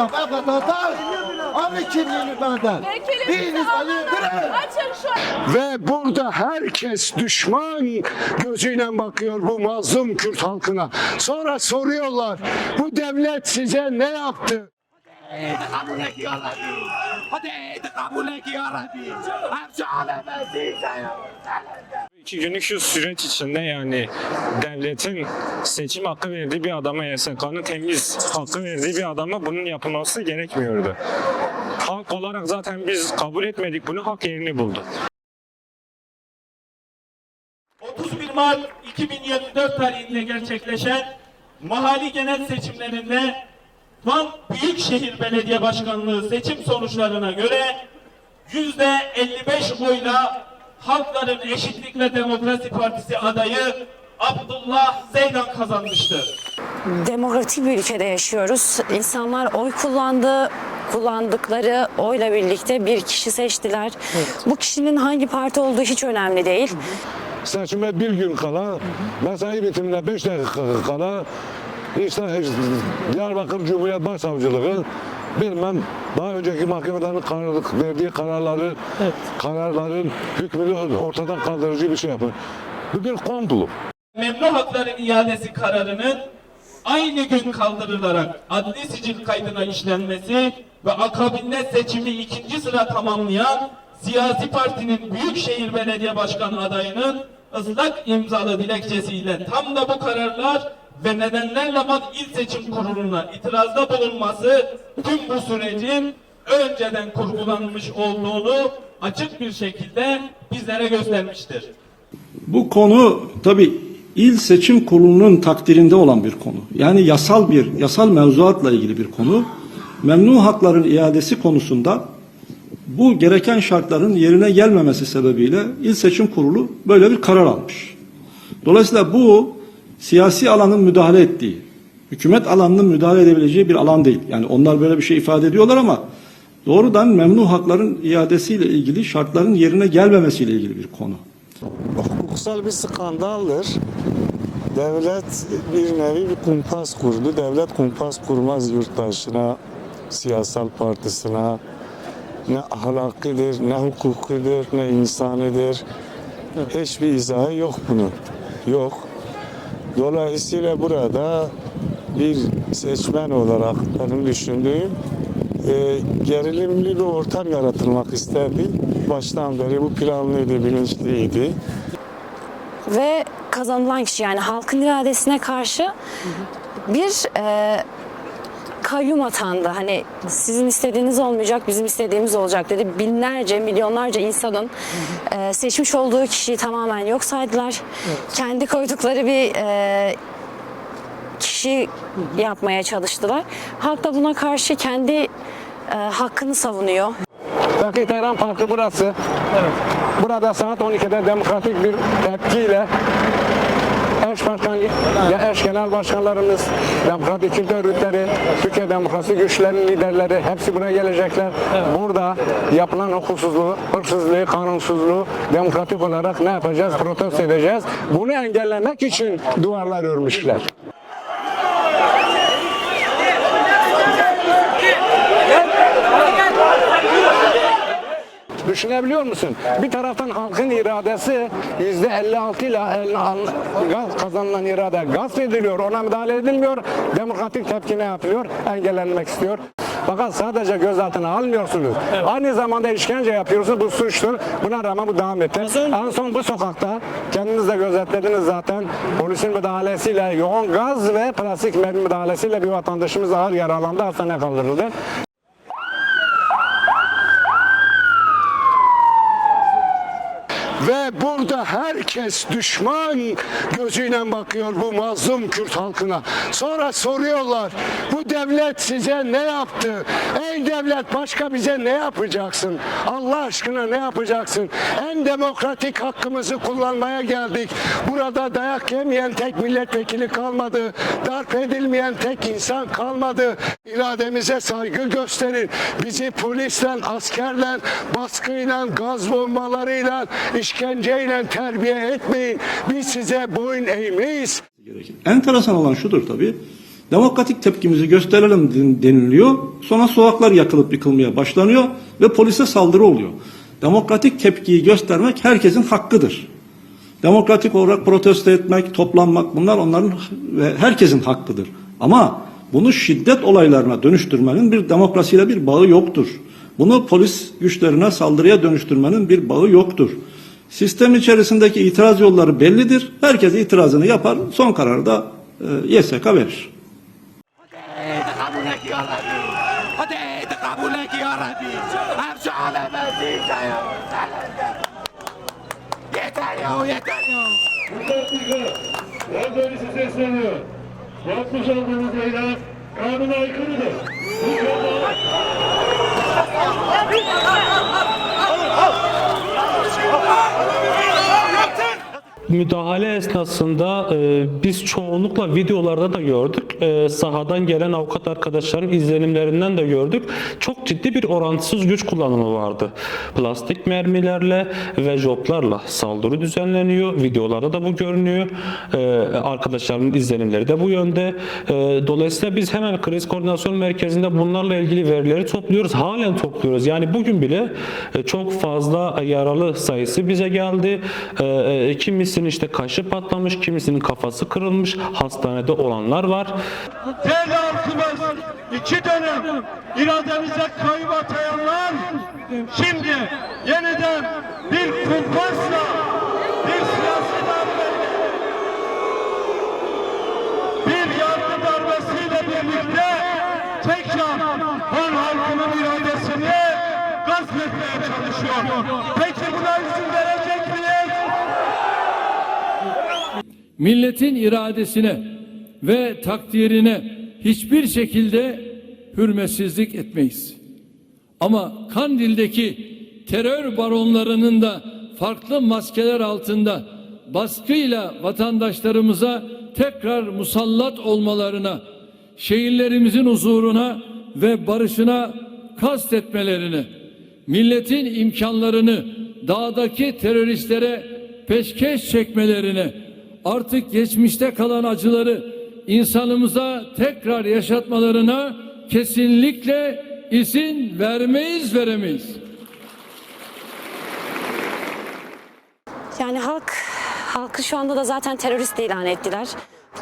alamam. Alamam. Onun kimliğini benden. Biriniz alındırın. Ve burada herkes düşman gözüyle bakıyor bu mazlum Kürt halkına. Sonra soruyorlar bu devlet size ne yaptı? قبول کی عربی خدا قبول کی عربی هم 12 günlük şu süreç içinde yani devletin seçim hakkı verdiği bir adama YSK'nın temiz hakkı verdiği bir adama bunun yapılması gerekmiyordu. Halk olarak zaten biz kabul etmedik bunu hak yerini buldu. 31 Mart 2024 tarihinde gerçekleşen mahalli genel seçimlerinde Van Büyükşehir Belediye Başkanlığı seçim sonuçlarına göre yüzde 55 oyla Halkların Eşitlik ve Demokrasi Partisi adayı Abdullah Zeydan kazanmıştır. Demokratik bir ülkede yaşıyoruz. İnsanlar oy kullandı, kullandıkları oyla birlikte bir kişi seçtiler. Bu kişinin hangi parti olduğu hiç önemli değil. Seçime bir gün kala, mesai bitimine beş dakika kala işte Diyarbakır Cumhuriyet Başsavcılığı bilmem daha önceki mahkemelerin karar, verdiği kararları kararların hükmünü ortadan kaldırıcı bir şey yapın. Bu bir komplo. Memnu hakların iadesi kararının aynı gün kaldırılarak adli sicil kaydına işlenmesi ve akabinde seçimi ikinci sıra tamamlayan siyasi partinin Büyükşehir Belediye Başkanı adayının ıslak imzalı dilekçesiyle tam da bu kararlar ve nedenlerle Van İl Seçim Kurulu'na itirazda bulunması tüm bu sürecin önceden kurgulanmış olduğunu açık bir şekilde bizlere göstermiştir. Bu konu tabi il seçim kurulunun takdirinde olan bir konu. Yani yasal bir yasal mevzuatla ilgili bir konu. Memnu hakların iadesi konusunda bu gereken şartların yerine gelmemesi sebebiyle il seçim kurulu böyle bir karar almış. Dolayısıyla bu siyasi alanın müdahale ettiği, hükümet alanının müdahale edebileceği bir alan değil. Yani onlar böyle bir şey ifade ediyorlar ama doğrudan memnu hakların iadesiyle ilgili şartların yerine gelmemesiyle ilgili bir konu. hukuksal bir skandaldır. Devlet bir nevi bir kumpas kurdu. Devlet kumpas kurmaz yurttaşına, siyasal partisine. Ne ahlakidir, ne hukukidir, ne insanidir. Hiçbir izahı yok bunun. Yok. Dolayısıyla burada bir seçmen olarak benim düşündüğüm e, gerilimli bir ortam yaratılmak istendi. Baştan beri bu planlıydı, bilinçliydi. Ve kazanılan kişi yani halkın iradesine karşı bir e, kayyum atandı. Hani sizin istediğiniz olmayacak, bizim istediğimiz olacak dedi. Binlerce, milyonlarca insanın e, seçmiş olduğu kişiyi tamamen yok saydılar. Kendi koydukları bir e, kişi yapmaya çalıştılar. Halk da buna karşı kendi e, hakkını savunuyor. Bakı Tehran Parkı burası. Burada saat 12'de demokratik bir tepkiyle eş başkan, ya eş genel başkanlarımız, demokratik örgütleri, Türkiye Demokrasi Güçlerinin liderleri hepsi buraya gelecekler. Burada yapılan hukuksuzluğu, hırsızlığı, kanunsuzluğu demokratik olarak ne yapacağız? Protesto edeceğiz. Bunu engellemek için duvarlar örmüşler. Düşünebiliyor musun? Bir taraftan halkın iradesi yüzde 56 ile kazanılan irade gasp ediliyor. Ona müdahale edilmiyor. Demokratik tepki ne yapıyor? Engellenmek istiyor. Fakat sadece gözaltına almıyorsunuz. Aynı zamanda işkence yapıyorsunuz. Bu suçtur. Buna rağmen bu devam etti. En son bu sokakta kendiniz de gözetlediniz zaten. Polisin müdahalesiyle yoğun gaz ve plastik mermi müdahalesiyle bir vatandaşımız ağır yaralandı. Hastaneye kaldırıldı. Ve burada herkes düşman gözüyle bakıyor bu mazlum Kürt halkına. Sonra soruyorlar bu devlet size ne yaptı? Ey devlet başka bize ne yapacaksın? Allah aşkına ne yapacaksın? En demokratik hakkımızı kullanmaya geldik. Burada dayak yemeyen tek milletvekili kalmadı. Darp edilmeyen tek insan kalmadı. İrademize saygı gösterin. Bizi polisle, askerle, baskıyla, gaz bombalarıyla, işkenceyle terbiye etmeyin. Biz size boyun eğmeyiz. Enteresan olan şudur tabii. Demokratik tepkimizi gösterelim den- deniliyor. Sonra sokaklar yakılıp yıkılmaya başlanıyor ve polise saldırı oluyor. Demokratik tepkiyi göstermek herkesin hakkıdır. Demokratik olarak protesto etmek, toplanmak bunlar onların ve herkesin hakkıdır. Ama bunu şiddet olaylarına dönüştürmenin bir demokrasiyle bir bağı yoktur. Bunu polis güçlerine saldırıya dönüştürmenin bir bağı yoktur. Sistemin içerisindeki itiraz yolları bellidir. Herkes itirazını yapar. Son kararı da e, YSK verir. Yeter ya, yeter ya. Ben böyle size sesleniyorum. Yapmış olduğunuz eylem kanuna aykırıdır. Bu kadar... müdahale esnasında e, biz çoğunlukla videolarda da gördük. E, sahadan gelen avukat arkadaşların izlenimlerinden de gördük. Çok ciddi bir orantısız güç kullanımı vardı. Plastik mermilerle ve joplarla saldırı düzenleniyor. Videolarda da bu görünüyor. E, arkadaşların izlenimleri de bu yönde. E, dolayısıyla biz hemen kriz koordinasyon merkezinde bunlarla ilgili verileri topluyoruz. Halen topluyoruz. Yani bugün bile e, çok fazla yaralı sayısı bize geldi. E, e, kimisinin işte kaşı patlamış, kimisinin kafası kırılmış, hastanede olanlar var. değerli halkımız iki dönem irademize kayıp atayanlar şimdi yeniden bir kumpasla bir siyasi darbeyle bir yargı darbesiyle birlikte tekrar Han halkının iradesini gasp etmeye çalışıyor. Peki buna izin verecek milletin iradesine ve takdirine hiçbir şekilde hürmetsizlik etmeyiz. Ama Kandil'deki terör baronlarının da farklı maskeler altında baskıyla vatandaşlarımıza tekrar musallat olmalarına, şehirlerimizin huzuruna ve barışına kastetmelerine, milletin imkanlarını dağdaki teröristlere peşkeş çekmelerine, artık geçmişte kalan acıları insanımıza tekrar yaşatmalarına kesinlikle izin vermeyiz veremeyiz. Yani halk halkı şu anda da zaten terörist ilan ettiler.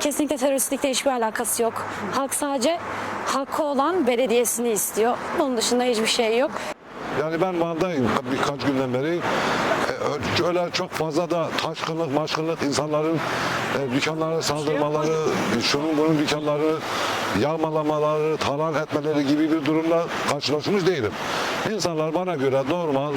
Kesinlikle teröristlikle hiçbir alakası yok. Halk sadece hakkı olan belediyesini istiyor. Bunun dışında hiçbir şey yok. Yani ben Van'dayım birkaç günden beri. Öyle çok fazla da taşkınlık, maşkınlık, insanların e, dükkanlara saldırmaları, şunun bunun dükkanları yağmalamaları, talan etmeleri gibi bir durumla karşılaşmış değilim. İnsanlar bana göre normal,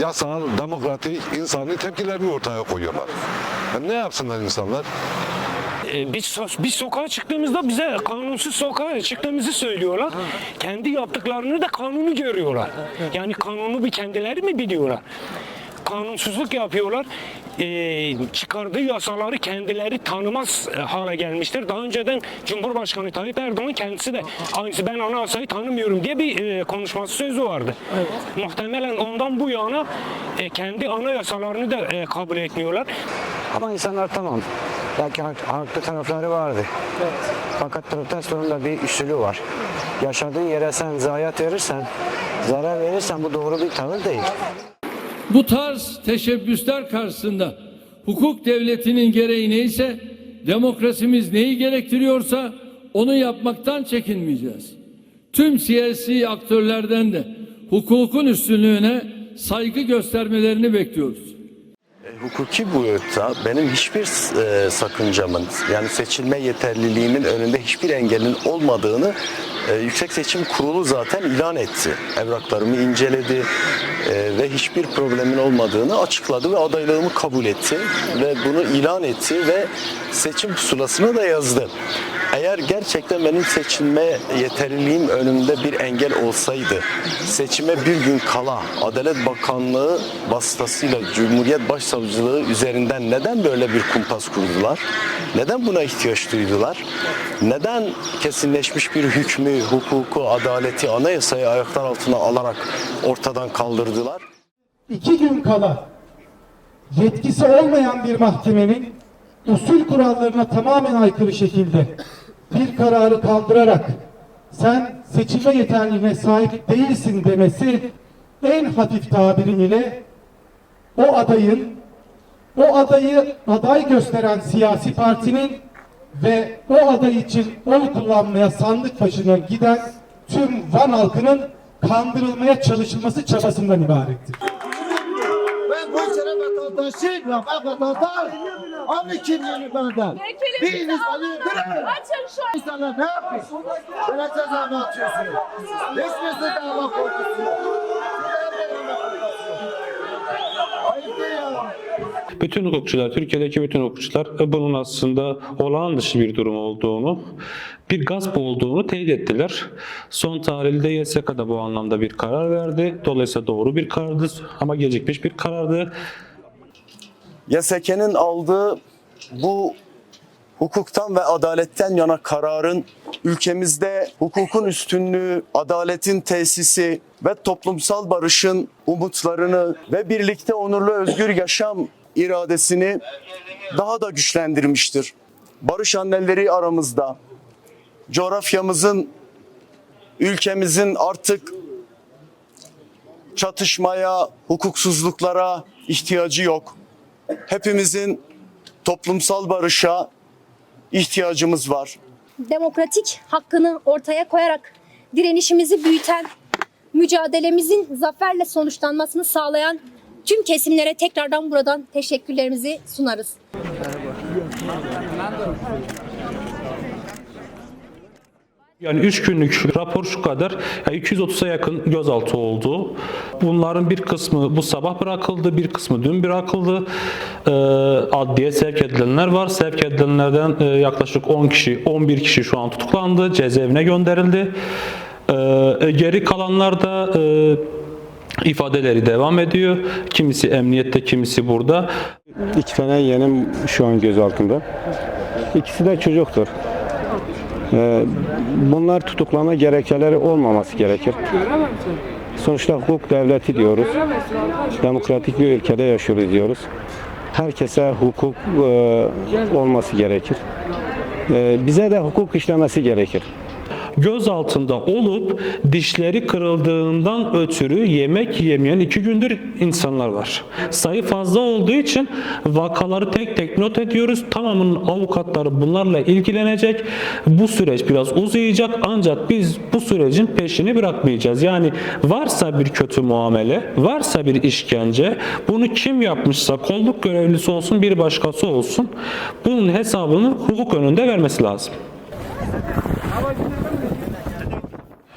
yasal, demokratik, insani tepkilerini ortaya koyuyorlar. Yani ne yapsınlar insanlar? E, biz, so- biz sokağa çıktığımızda bize kanunsuz sokağa çıktığımızı söylüyorlar. Kendi yaptıklarını da kanunu görüyorlar. Yani kanunu bir kendileri mi biliyorlar? Kanunsuzluk yapıyorlar. E, çıkardığı yasaları kendileri tanımaz e, hale gelmiştir. Daha önceden Cumhurbaşkanı Tayyip Erdoğan kendisi de aynısı ben anayasayı tanımıyorum diye bir e, konuşması sözü vardı. Muhtemelen ondan bu yana e, kendi anayasalarını da e, kabul etmiyorlar. Ama insanlar tamam. Belki hak- haklı tarafları vardı. Fakat protestonun da bir usulü var. Yaşadığın yere sen zayiat verirsen, zarar verirsen bu doğru bir tavır değil. Bu tarz teşebbüsler karşısında hukuk devletinin gereği neyse, demokrasimiz neyi gerektiriyorsa onu yapmaktan çekinmeyeceğiz. Tüm siyasi aktörlerden de hukukun üstünlüğüne saygı göstermelerini bekliyoruz. hukuki boyutta benim hiçbir e, sakıncamın yani seçilme yeterliliğimin önünde hiçbir engelin olmadığını e, Yüksek Seçim Kurulu zaten ilan etti. Evraklarımı inceledi e, ve hiçbir problemin olmadığını açıkladı ve adaylığımı kabul etti ve bunu ilan etti ve seçim pusulasına da yazdı. Eğer gerçekten benim seçilme yeterliliğim önümde bir engel olsaydı, seçime bir gün kala Adalet Bakanlığı vasıtasıyla Cumhuriyet Başsavcılığı üzerinden neden böyle bir kumpas kurdular? Neden buna ihtiyaç duydular? Neden kesinleşmiş bir hükmü, hukuku, adaleti, anayasayı ayaklar altına alarak ortadan kaldırdılar? İki gün kala yetkisi olmayan bir mahkemenin usul kurallarına tamamen aykırı şekilde bir kararı kaldırarak sen seçilme yeterliliğine sahip değilsin demesi en hafif tabiriyle o adayın o adayı aday gösteren siyasi partinin ve o aday için oy kullanmaya sandık başına giden tüm Van halkının kandırılmaya çalışılması çabasından ibarettir. Ben bu ülkenin vatandaşıyım ya. Ben vatandaş. Anı kimliğini benden. Biriniz beni öldürün. Açın şu İnsanlar ne yapıyorsun? Böyle ceza mı atıyorsunuz? Hiçbirisi dava korkusu yok. Ayıp değil ya. Bütün hukukçular, Türkiye'deki bütün hukukçular e, bunun aslında olağan dışı bir durum olduğunu, bir gasp olduğunu teyit ettiler. Son tarihte YSK da bu anlamda bir karar verdi. Dolayısıyla doğru bir karardı ama gecikmiş bir karardı. YSK'nin aldığı bu hukuktan ve adaletten yana kararın ülkemizde hukukun üstünlüğü, adaletin tesisi ve toplumsal barışın umutlarını ve birlikte onurlu özgür yaşam iradesini daha da güçlendirmiştir. Barış anneleri aramızda, coğrafyamızın, ülkemizin artık çatışmaya, hukuksuzluklara ihtiyacı yok. Hepimizin toplumsal barışa ihtiyacımız var. demokratik hakkını ortaya koyarak direnişimizi büyüten, mücadelemizin zaferle sonuçlanmasını sağlayan tüm kesimlere tekrardan buradan teşekkürlerimizi sunarız. Yani 3 günlük rapor şu kadar. Yani 230'a yakın gözaltı oldu. Bunların bir kısmı bu sabah bırakıldı, bir kısmı dün bırakıldı. Ee, adliye sevk edilenler var. Sevk edilenlerden e, yaklaşık 10 kişi, 11 kişi şu an tutuklandı. Cezaevine gönderildi. Geri kalanlar da e, ifadeleri devam ediyor. Kimisi emniyette, kimisi burada. İki tane yeğenim şu an gözaltında. İkisi de çocuktur. Ee, bunlar tutuklama gerekçeleri olmaması gerekir. Sonuçta hukuk devleti diyoruz. Demokratik bir ülkede yaşıyoruz diyoruz. Herkese hukuk e, olması gerekir. E, bize de hukuk işlemesi gerekir. Göz altında olup dişleri kırıldığından ötürü yemek yemeyen iki gündür insanlar var. Sayı fazla olduğu için vakaları tek tek not ediyoruz. Tamamının avukatları bunlarla ilgilenecek. Bu süreç biraz uzayacak ancak biz bu sürecin peşini bırakmayacağız. Yani varsa bir kötü muamele, varsa bir işkence, bunu kim yapmışsa kolluk görevlisi olsun bir başkası olsun bunun hesabını hukuk önünde vermesi lazım.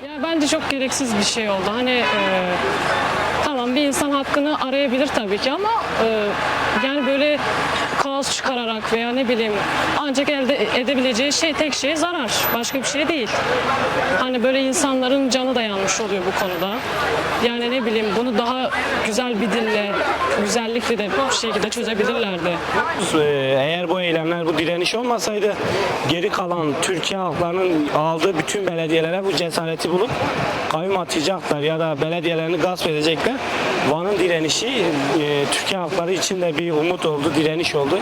Ya bence çok gereksiz bir şey oldu. Hani e, tamam bir insan hakkını arayabilir tabii ki ama e, yani böyle kaos çıkararak veya ne bileyim ancak elde edebileceği şey tek şey zarar. Başka bir şey değil. Hani böyle insanların canı da yanmış oluyor bu konuda. Yani ne bileyim bunu daha güzel bir dille, güzellikle de bir şekilde çözebilirlerdi. Ee, Eğer bu eylemler, bu direniş olmasaydı geri kalan Türkiye halklarının aldığı bütün belediyelere bu cesareti bulup kayyum atacaklar ya da belediyelerini gasp edecekler. Van'ın direnişi e, Türkiye halkları için de bir umut oldu, direniş oldu.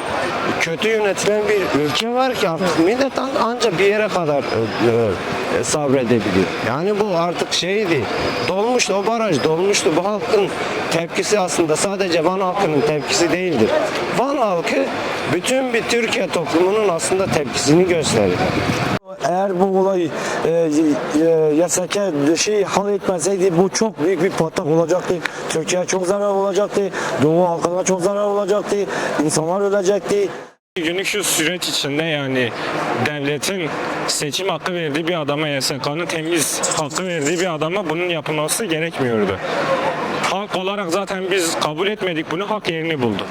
kötü yönetilen bir ülke var ki artık millet an- ancak bir yere kadar e, e, sabredebiliyor. Yani bu artık şeydi. Dolmuştu o baraj dolmuştu. Bu halkın tepkisi aslında sadece Van halkının tepkisi değildir. Van halkı bütün bir Türkiye toplumunun aslında tepkisini gösteriyor. Eğer bu olay e, e, yasake şey hal etmeseydi bu çok büyük bir patlak olacaktı. Türkiye çok zarar olacaktı. Doğu halkına çok zarar olacaktı. İnsanlar ölecekti. Günlük şu süreç içinde yani devletin seçim hakkı verdiği bir adama YSK'nın temiz hakkı verdiği bir adama bunun yapılması gerekmiyordu. Halk olarak zaten biz kabul etmedik bunu hak yerini buldu.